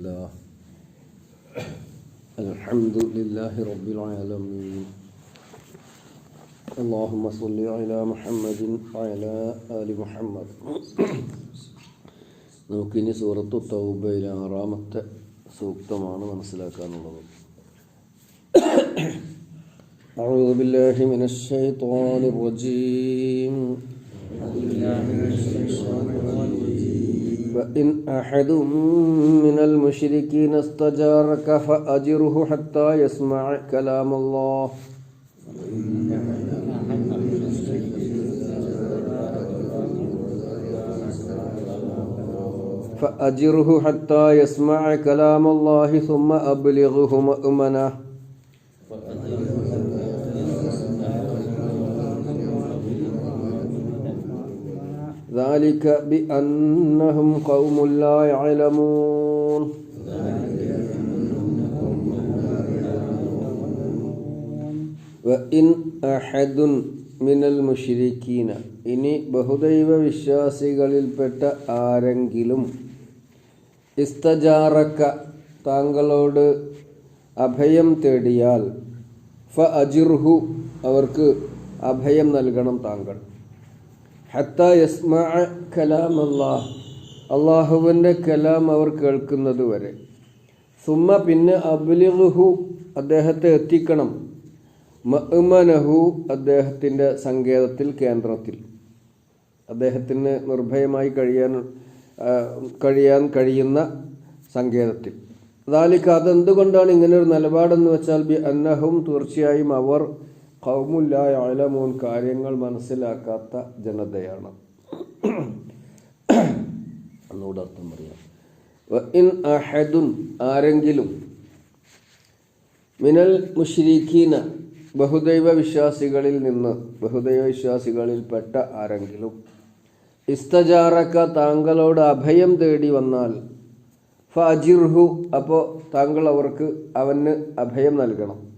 لله الحمد لله رب العالمين اللهم صل على محمد وعلى آل محمد നമുക്കിനി സൂറത്തു തൗബയിലെ ആറാമത്തെ സൂക്തമാണ് മനസ്സിലാക്കാനുള്ളത് أعوذ بالله من الشيطان الرجيم وإن أحد من المشركين استجارك فأجره حتى يسمع كلام الله. فأجره حتى يسمع كلام الله ثم أبلغه مأمنه. ذلك بأنهم قوم لا يعلمون وإن أحد من المشركين ഇനി ബഹുദൈവ വിശ്വാസികളിൽപ്പെട്ട ആരെങ്കിലും ഇസ്തജാറക്ക താങ്കളോട് അഭയം തേടിയാൽ ഫ അജിർഹു അവർക്ക് അഭയം നൽകണം താങ്കൾ കലാം അള്ളാഹ് അള്ളാഹുവിന്റെ കലാം അവർ കേൾക്കുന്നത് വരെ സുമ്മ പിന്നെ അബ്ലിഹു അദ്ദേഹത്തെ എത്തിക്കണം. മഅ്മനഹു അദ്ദേഹത്തിന്റെ സങ്കേതത്തിൽ കേന്ദ്രത്തിൽ. അദ്ദേഹത്തിന് നിർഭയമായി കഴിയാൻ കഴിയാൻ കഴിയുന്ന സങ്കേതത്തിൽ. അതാലിക്ക് അതെന്തുകൊണ്ടാണ് ഇങ്ങനെ ഒരു നിലപാടെന്ന് വെച്ചാൽ ബി അന്നഹും തീർച്ചയായും അവർ കൗമുല്ലായ അലമോൻ കാര്യങ്ങൾ മനസ്സിലാക്കാത്ത ജനതയാണ്. എന്നോട് അർത്ഥം പറയാം. ഇൻ അഹദുൻ ആരെങ്കിലും മിനൽ മുഷ്രീഖീന ബഹുദൈവ വിശ്വാസികളിൽ നിന്ന് ബഹുദൈവ വിശ്വാസികളിൽപ്പെട്ട ആരെങ്കിലും ഇസ്തജാറക്ക താങ്കളോട് അഭയം തേടി വന്നാൽ ഫജിർഹു അപ്പോൾ താങ്കൾ അവർക്ക് അവന് അഭയം നൽകണം.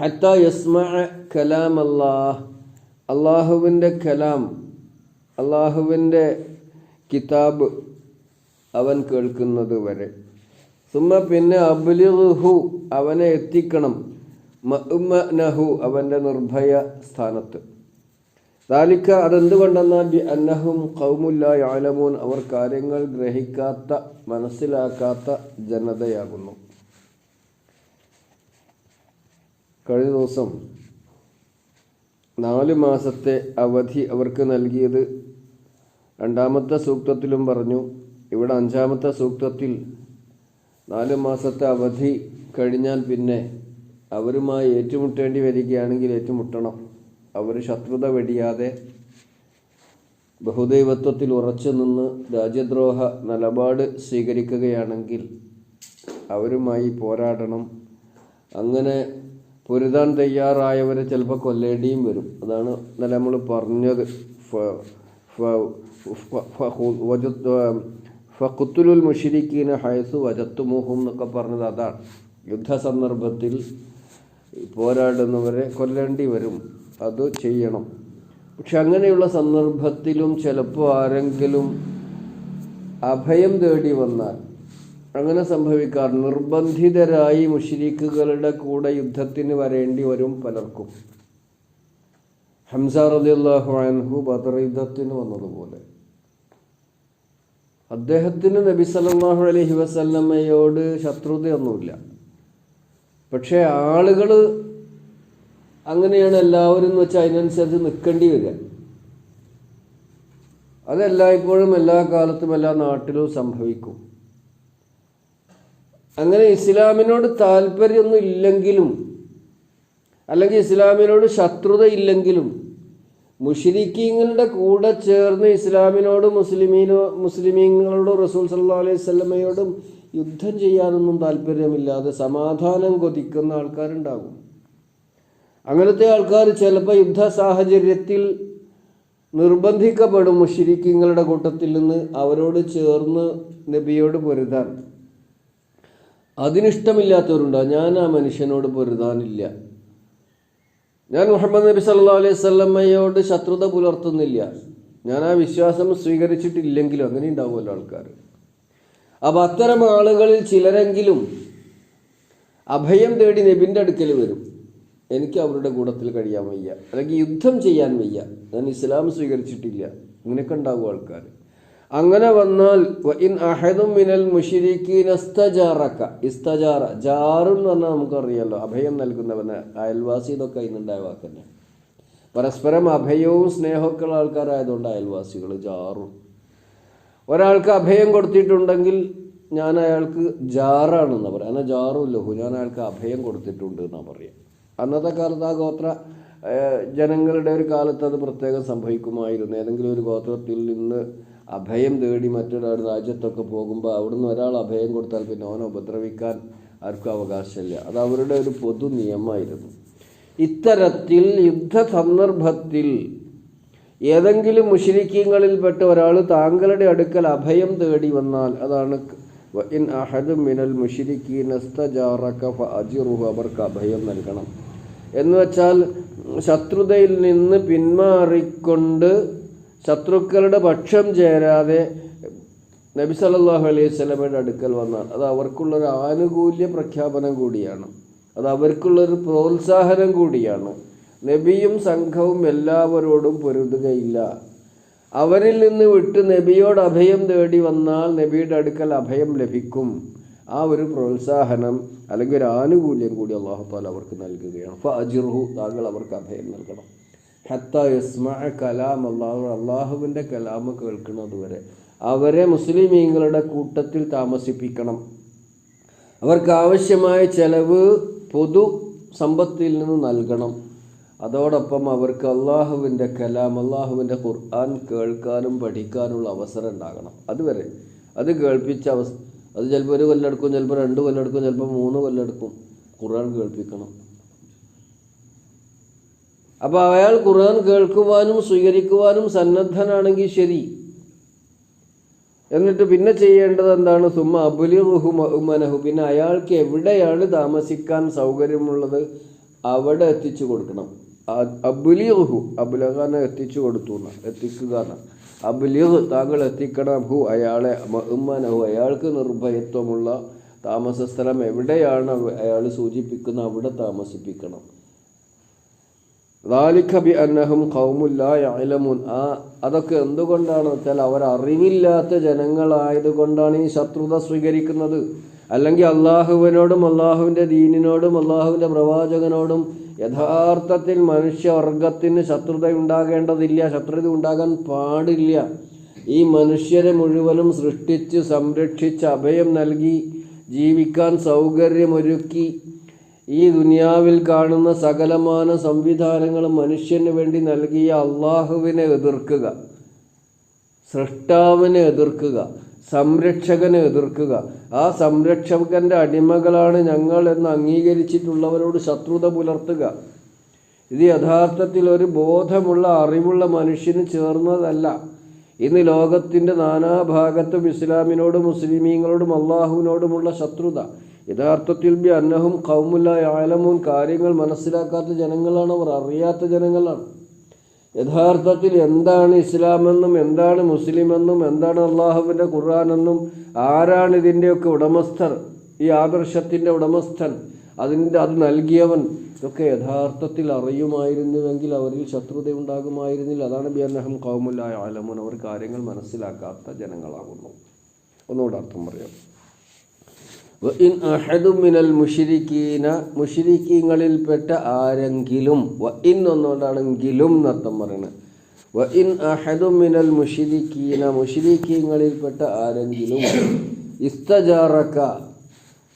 ഹത്ത യസ്മ കലാം അല്ലാഹ് അള്ളാഹുവിന്റെ കലാം അള്ളാഹുവിന്റെ കിതാബ് അവൻ കേൾക്കുന്നത് വരെ. സുമ പിന്നെ അബ്ലിഹു അവനെ എത്തിക്കണം. മഹു അവന്റെ നിർഭയ സ്ഥാനത്ത്. താലിക്ക അതെന്തുകൊണ്ടെന്നാൽ ബി അന്നഹും കൗമുല്ല യാലമൂൻ അവർ കാര്യങ്ങൾ ഗ്രഹിക്കാത്ത മനസ്സിലാക്കാത്ത ജനതയാകുന്നു. കഴിഞ്ഞ ദിവസം നാല് മാസത്തെ അവധി അവർക്ക് നൽകിയത് രണ്ടാമത്തെ സൂക്തത്തിലും പറഞ്ഞു ഇവിടെ അഞ്ചാമത്തെ സൂക്തത്തിൽ നാല് മാസത്തെ അവധി കഴിഞ്ഞാൽ പിന്നെ അവരുമായി ഏറ്റുമുട്ടേണ്ടി വരികയാണെങ്കിൽ ഏറ്റുമുട്ടണം. അവർ ശത്രുത വെടിയാതെ ബഹുദൈവത്വത്തിൽ ഉറച്ചു നിന്ന് രാജ്യദ്രോഹ നിലപാട് സ്വീകരിക്കുകയാണെങ്കിൽ അവരുമായി പോരാടണം. അങ്ങനെ പൊരുതാൻ തയ്യാറായവരെ ചിലപ്പോൾ കൊല്ലേണ്ടിയും വരും. അതാണ് ഇന്നലെ നമ്മൾ പറഞ്ഞത്. ഫ- ഫ- ഫ- ഫ- വജത്ത് ഫക്കുത്തുലുൽ മുഷിരിക്കീന ഹയസു വജത്തുമുഹും എന്നൊക്കെ പറഞ്ഞത് അതാണ്. യുദ്ധ സന്ദർഭത്തിൽ പോരാടുന്നവരെ കൊല്ലേണ്ടി വരും. അത് ചെയ്യണം. പക്ഷെ അങ്ങനെയുള്ള സന്ദർഭത്തിലും ചിലപ്പോൾ ആരെങ്കിലും അഭയം തേടി വന്നാൽ അങ്ങനെ സംഭവിക്കാർ. നിർബന്ധിതരായി മുഷിരിക്കുകളുടെ കൂടെ യുദ്ധത്തിന് വരേണ്ടി വരും പലർക്കും. ഹംസ റളിയല്ലാഹു അൻഹു ബദർ യുദ്ധത്തിന് വന്നതുപോലെ. അദ്ദേഹത്തിന് നബി സല്ലല്ലാഹു അലഹി വസല്ലമ്മയോട് ശത്രുതയൊന്നുമില്ല പക്ഷേ ആളുകൾ അങ്ങനെയാണ് എല്ലാവരും എന്ന് വെച്ചാൽ അതിനനുസരിച്ച് നിൽക്കേണ്ടി വരിക. അതെല്ലായ്പ്പോഴും എല്ലാ കാലത്തും എല്ലാ നാട്ടിലും സംഭവിക്കും. അങ്ങനെ ഇസ്ലാമിനോട് താല്പര്യമൊന്നും ഇല്ലെങ്കിലും അല്ലെങ്കിൽ ഇസ്ലാമിനോട് ശത്രുത ഇല്ലെങ്കിലും മുഷിരിക്കീങ്ങളുടെ കൂടെ ചേർന്ന് ഇസ്ലാമിനോട് മുസ്ലിമീനോ മുസ്ലിമീങ്ങളോടും റസൂൽ സല്ലാ അലൈഹി സ്വലമയോടും യുദ്ധം ചെയ്യാനൊന്നും താല്പര്യമില്ലാതെ സമാധാനം കൊതിക്കുന്ന ആൾക്കാരുണ്ടാകും. അങ്ങനത്തെ ആൾക്കാർ ചിലപ്പോൾ യുദ്ധ സാഹചര്യത്തിൽ നിർബന്ധിക്കപ്പെടും മുഷിരിക്കീങ്ങളുടെ കൂട്ടത്തിൽ നിന്ന് അവരോട് ചേർന്ന് നബിയോട് പൊരുതാൻ. അതിനിഷ്ടമില്ലാത്തവരുണ്ടോ? ഞാൻ ആ മനുഷ്യനോട് പൊരുതാനില്ല. ഞാൻ മുഹമ്മദ് നബി സല്ലാ അലൈഹി സ്വല്ലമ്മയോട് ശത്രുത പുലർത്തുന്നില്ല. ഞാൻ ആ വിശ്വാസം സ്വീകരിച്ചിട്ടില്ലെങ്കിലും അങ്ങനെ ഉണ്ടാവുമല്ലോ ആൾക്കാർ. അപ്പം അത്തരം ആളുകളിൽ ചിലരെങ്കിലും അഭയം തേടി നബിന്റെ അടുക്കൽ വരും. എനിക്ക് അവരുടെ കൂടത്തിൽ കഴിയാൻ വയ്യ. അല്ലെങ്കിൽ യുദ്ധം ചെയ്യാൻ വയ്യ. ഞാൻ ഇസ്ലാം സ്വീകരിച്ചിട്ടില്ല. ഇങ്ങനെയൊക്കെ ഉണ്ടാകും ആൾക്കാർ. അങ്ങനെ വന്നാൽ ഇൻ അഹദും മിനൽ മുഷിരിക്കീൻ ഇസ്തജാറക്ക ഇസ്തജാറ ജാറും എന്ന് പറഞ്ഞാൽ നമുക്കറിയാലോ അഭയം നൽകുന്നവന് അയൽവാസി ഇതൊക്കെ ഇന്നുണ്ടായ വാക്കന്നെ. പരസ്പരം അഭയവും സ്നേഹമൊക്കെ ഉള്ള ആൾക്കാരായതുകൊണ്ട് അയൽവാസികൾ ജാറും. ഒരാൾക്ക് അഭയം കൊടുത്തിട്ടുണ്ടെങ്കിൽ ഞാൻ അയാൾക്ക് ജാറാണെന്ന് പറയാം. എന്നാൽ ജാറും ഞാൻ അയാൾക്ക് അഭയം കൊടുത്തിട്ടുണ്ട് എന്നാണ് പറയാം. അന്നത്തെ കാലത്ത് ആ ഗോത്ര ജനങ്ങളുടെ ഒരു കാലത്ത് അത് പ്രത്യേകം സംഭവിക്കുമായിരുന്നു. ഏതെങ്കിലും ഒരു ഗോത്രത്തിൽ നിന്ന് അഭയം തേടി മറ്റൊരാൾ രാജ്യത്തൊക്കെ പോകുമ്പോൾ അവിടുന്ന് ഒരാൾ അഭയം കൊടുത്താൽ പിന്നെ ഓനെ ഉപദ്രവിക്കാൻ ആർക്കും അവകാശമില്ല. അത് അവരുടെ ഒരു പൊതു നിയമമായിരുന്നു. ഇത്തരത്തിൽ യുദ്ധ സന്ദർഭത്തിൽ ഏതെങ്കിലും മുഷരിക്കീങ്ങളിൽപ്പെട്ട ഒരാൾ താങ്കളുടെ അടുക്കൽ അഭയം തേടി വന്നാൽ അതാണ് ഇൻ അഹദും മിനൽ ഫഅജിറുഹു അവർക്ക് അഭയം നൽകണം. എന്ന് വെച്ചാൽ ശത്രുതയിൽ നിന്ന് പിന്മാറിക്കൊണ്ട് ശത്രുക്കളുടെ പക്ഷം ചേരാതെ നബി സല്ലാഹു അലൈഹി സ്വലമയുടെ അടുക്കൽ വന്നാൽ അത് അവർക്കുള്ളൊരു ആനുകൂല്യ പ്രഖ്യാപനം കൂടിയാണ്. അത് അവർക്കുള്ളൊരു പ്രോത്സാഹനം കൂടിയാണ്. നബിയും സംഘവും എല്ലാവരോടും പൊരുതുകയില്ല. അവരിൽ നിന്ന് വിട്ട് നബിയോട് അഭയം തേടി വന്നാൽ നബിയുടെ അടുക്കൽ അഭയം ലഭിക്കും. ആ ഒരു പ്രോത്സാഹനം അല്ലെങ്കിൽ ഒരു ആനുകൂല്യം കൂടി അള്ളാഹു താല അവർക്ക് നൽകുകയാണ്. അപ്പോൾ അജിർഹു താങ്കൾ അവർക്ക് അഭയം നൽകണം. ഹത്ത കലാം അള്ളാഹു അള്ളാഹുവിന്റെ കലാമ് കേൾക്കുന്നത് വരെ. അവരെ മുസ്ലിമീങ്ങളുടെ കൂട്ടത്തിൽ താമസിപ്പിക്കണം. അവർക്ക് ആവശ്യമായ ചെലവ് പൊതു സമ്പത്തിൽ നിന്ന് നൽകണം. അതോടൊപ്പം അവർക്ക് അള്ളാഹുവിന്റെ കലാം അള്ളാഹുവിന്റെ ഖുർആൻ കേൾക്കാനും പഠിക്കാനുള്ള അവസരം ഉണ്ടാകണം. അതുവരെ. അത് കേൾപ്പിച്ച അവസ്ഥ അത് ചിലപ്പോൾ ഒരു കൊല്ലെടുക്കും ചിലപ്പോൾ രണ്ട് കൊല്ലെടുക്കും ചിലപ്പോൾ മൂന്ന് കൊല്ലെടുക്കും ഖുർആൻ കേൾപ്പിക്കണം. അപ്പോൾ അയാൾ ഖുർആൻ കേൾക്കുവാനും സ്വീകരിക്കുവാനും സന്നദ്ധനാണെങ്കിൽ ശരി. എന്നിട്ട് പിന്നെ ചെയ്യേണ്ടത് എന്താണ്? സുമ അബുലി റുഹുമനഹു പിന്നെ അയാൾക്ക് എവിടെയാണ് താമസിക്കാൻ സൗകര്യമുള്ളത്? അവിടെ എത്തിച്ചു കൊടുക്കണം. അബുലി റുഹു അബുലഖാനെ എത്തിച്ചു കൊടുത്തു എത്തിക്കുക അബുലി താങ്കൾ എത്തിക്കണം. ഹു അയാളെ ഉമ്മനഹു. അയാൾക്ക് നിർഭയത്വമുള്ള താമസ സ്ഥലം എവിടെയാണ് അയാൾ സൂചിപ്പിക്കുന്ന? അവിടെ താമസിപ്പിക്കണം. ദാലിഖബി അന്നഹും കൗമുല്ലായലമുൻ ആ അതൊക്കെ എന്തുകൊണ്ടാണ്? വെച്ചാൽ അവരറിവില്ലാത്ത ജനങ്ങളായതുകൊണ്ടാണ് ഈ ശത്രുത സ്വീകരിക്കുന്നത്. അല്ലെങ്കിൽ അള്ളാഹുവിനോടും അള്ളാഹുവിന്റെ ദീനിനോടും അള്ളാഹുവിന്റെ പ്രവാചകനോടും യഥാർത്ഥത്തിൽ മനുഷ്യവർഗത്തിന് ശത്രുത ഉണ്ടാകേണ്ടതില്ല. ശത്രുത ഉണ്ടാകാൻ പാടില്ല. ഈ മനുഷ്യരെ മുഴുവനും സൃഷ്ടിച്ച് സംരക്ഷിച്ച് അഭയം നൽകി ജീവിക്കാൻ സൗകര്യമൊരുക്കി ഈ ദുനിയാവിൽ കാണുന്ന സകലമാന സംവിധാനങ്ങളും മനുഷ്യന് വേണ്ടി നൽകിയ അള്ളാഹുവിനെ എതിർക്കുക സൃഷ്ടാവിനെ എതിർക്കുക സംരക്ഷകനെ എതിർക്കുക. ആ സംരക്ഷകന്റെ അടിമകളാണ് ഞങ്ങൾ എന്ന് അംഗീകരിച്ചിട്ടുള്ളവരോട് ശത്രുത പുലർത്തുക. ഇത് യഥാർത്ഥത്തിൽ ഒരു ബോധമുള്ള അറിവുള്ള മനുഷ്യന് ചേർന്നതല്ല. ഇന്ന് ലോകത്തിന്റെ നാനാഭാഗത്തും ഇസ്ലാമിനോടും മുസ്ലിമീങ്ങളോടും അള്ളാഹുവിനോടുമുള്ള ശത്രുത. യഥാർത്ഥത്തിൽ ബി അന്നഹും കൗമുല്ല ആലമും കാര്യങ്ങൾ മനസ്സിലാക്കാത്ത ജനങ്ങളാണ് അവർ അറിയാത്ത ജനങ്ങളാണ്. യഥാർത്ഥത്തിൽ എന്താണ് ഇസ്ലാമെന്നും എന്താണ് മുസ്ലിമെന്നും എന്താണ് അള്ളാഹുവിന്റെ ഖുർആാനെന്നും ആരാണ് ഇതിന്റെയൊക്കെ ഉടമസ്ഥർ ഈ ആദർശത്തിന്റെ ഉടമസ്ഥൻ അതിന്റെ അത് നൽകിയവൻ ഇതൊക്കെ യഥാർത്ഥത്തിൽ അറിയുമായിരുന്നുവെങ്കിൽ അവരിൽ ശത്രുത ഉണ്ടാകുമായിരുന്നില്ല അതാണ് ബി അന്നഹം കൗമുല്ലായ ആലമുൻ അവർ കാര്യങ്ങൾ മനസ്സിലാക്കാത്ത ജനങ്ങളാകുന്നു. ഒന്നുകൂടെ അർത്ഥം പറയാം. മിനൽ മുഷിരിക്കീന മുഷിരിക്കീങ്ങളിൽപ്പെട്ട ആരെങ്കിലും വ ഇൻ ഒന്നുകൊണ്ടാണെങ്കിലും എന്നർത്ഥം പറയണത്. വ ഇൻ അഹദുമിനൽ മുഷിരിക്കീന മുഷിരിക്കീങ്ങളിൽപ്പെട്ട ആരെങ്കിലും ഇസ്തജാറക്ക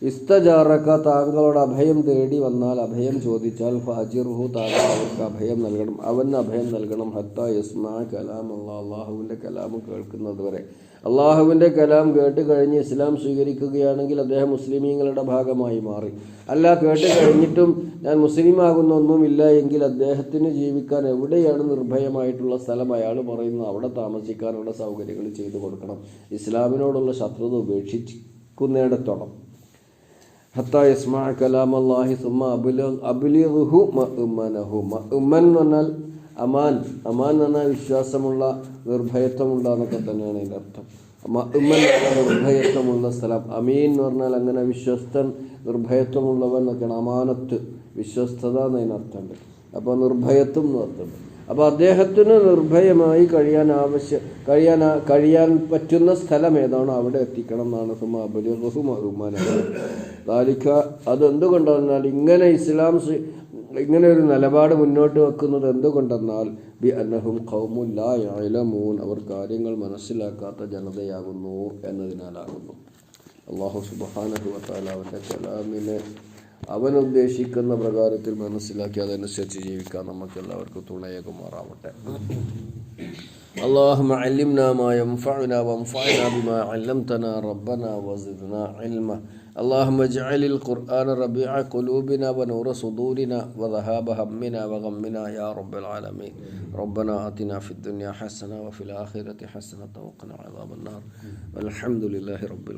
ഇസ്തജാറക്ക താങ്കളോട് അഭയം തേടി വന്നാൽ അഭയം ചോദിച്ചാൽ ഫാജിർഹു താങ്കൾ അവർക്ക് അഭയം നൽകണം. അവന് അഭയം നൽകണം. ഹത്ത യസ്മാ കലാം അള്ളാഹുവിന്റെ കലാം കേൾക്കുന്നത് വരെ അള്ളാഹുവിന്റെ കലാം കേട്ട് കഴിഞ്ഞ് ഇസ്ലാം സ്വീകരിക്കുകയാണെങ്കിൽ അദ്ദേഹം മുസ്ലിമീങ്ങളുടെ ഭാഗമായി മാറി. അല്ല കേട്ട് കഴിഞ്ഞിട്ടും ഞാൻ മുസ്ലിം ഒന്നുമില്ല എങ്കിൽ അദ്ദേഹത്തിന് ജീവിക്കാൻ എവിടെയാണ് നിർഭയമായിട്ടുള്ള സ്ഥലം? അയാൾ പറയുന്നത് അവിടെ താമസിക്കാനുള്ള സൗകര്യങ്ങൾ ചെയ്തു കൊടുക്കണം. ഇസ്ലാമിനോടുള്ള ശത്രുത ഉപേക്ഷിക്കുന്നിടത്തോളം. ഹത്ത യസ്മാ കലാം അള്ളാഹി സുമ അബുല അബുലിഹു എന്ന് പറഞ്ഞാൽ അമാൻ. അമാൻ എന്ന് പറഞ്ഞാൽ വിശ്വാസമുള്ള നിർഭയത്വമുള്ള എന്നൊക്കെ തന്നെയാണ് അതിന്റെ അർത്ഥം. നിർഭയത്വമുള്ള സ്ഥലം. അമീൻ എന്ന് പറഞ്ഞാൽ അങ്ങനെ വിശ്വസ്തൻ നിർഭയത്വമുള്ളവൻ എന്നൊക്കെയാണ്. അമാനത്ത് വിശ്വസ്തത എന്നതിനർത്ഥമുണ്ട് അപ്പോൾ നിർഭയത്വം എന്ന് അർത്ഥമുണ്ട്. അപ്പോൾ അദ്ദേഹത്തിന് നിർഭയമായി കഴിയാൻ ആവശ്യ കഴിയാൻ കഴിയാൻ പറ്റുന്ന സ്ഥലം ഏതാണോ അവിടെ എത്തിക്കണം എന്നാണ് ദാലിക്ക അതെന്തുകൊണ്ടാണെന്നാൽ ഇങ്ങനെ ഇസ്ലാം ഇങ്ങനെ ഒരു നിലപാട് മുന്നോട്ട് വെക്കുന്നത് എന്തുകൊണ്ടെന്നാൽ ബി അന്നഹും ഖൗമുല്ലായമൂൻ അവർ കാര്യങ്ങൾ മനസ്സിലാക്കാത്ത ജനതയാകുന്നു എന്നതിനാലാകുന്നു അള്ളാഹു സുബാനഹു വത്താല അവൻ്റെ കലാമിനെ അവൻ ഉദ്ദേശിക്കുന്ന പ്രകാരത്തിൽ മനസ്സിലാക്കി അതനുസരിച്ച് ജീവിക്കാൻ നമുക്ക് എല്ലാവർക്കും തുണയേകുമാറാവട്ടെ اللهم علمنا ما ينفعنا وانفعنا بما علمتنا ربنا وزدنا علما اللهم اجعل القرآن ربيع قلوبنا ونور صدورنا وذهاب همنا وغمنا يا رب العالمين. ربنا آتنا في الدنيا حسنة وفي الآخرة حسنة وقنا عذاب النار. والحمد لله رب العالمين.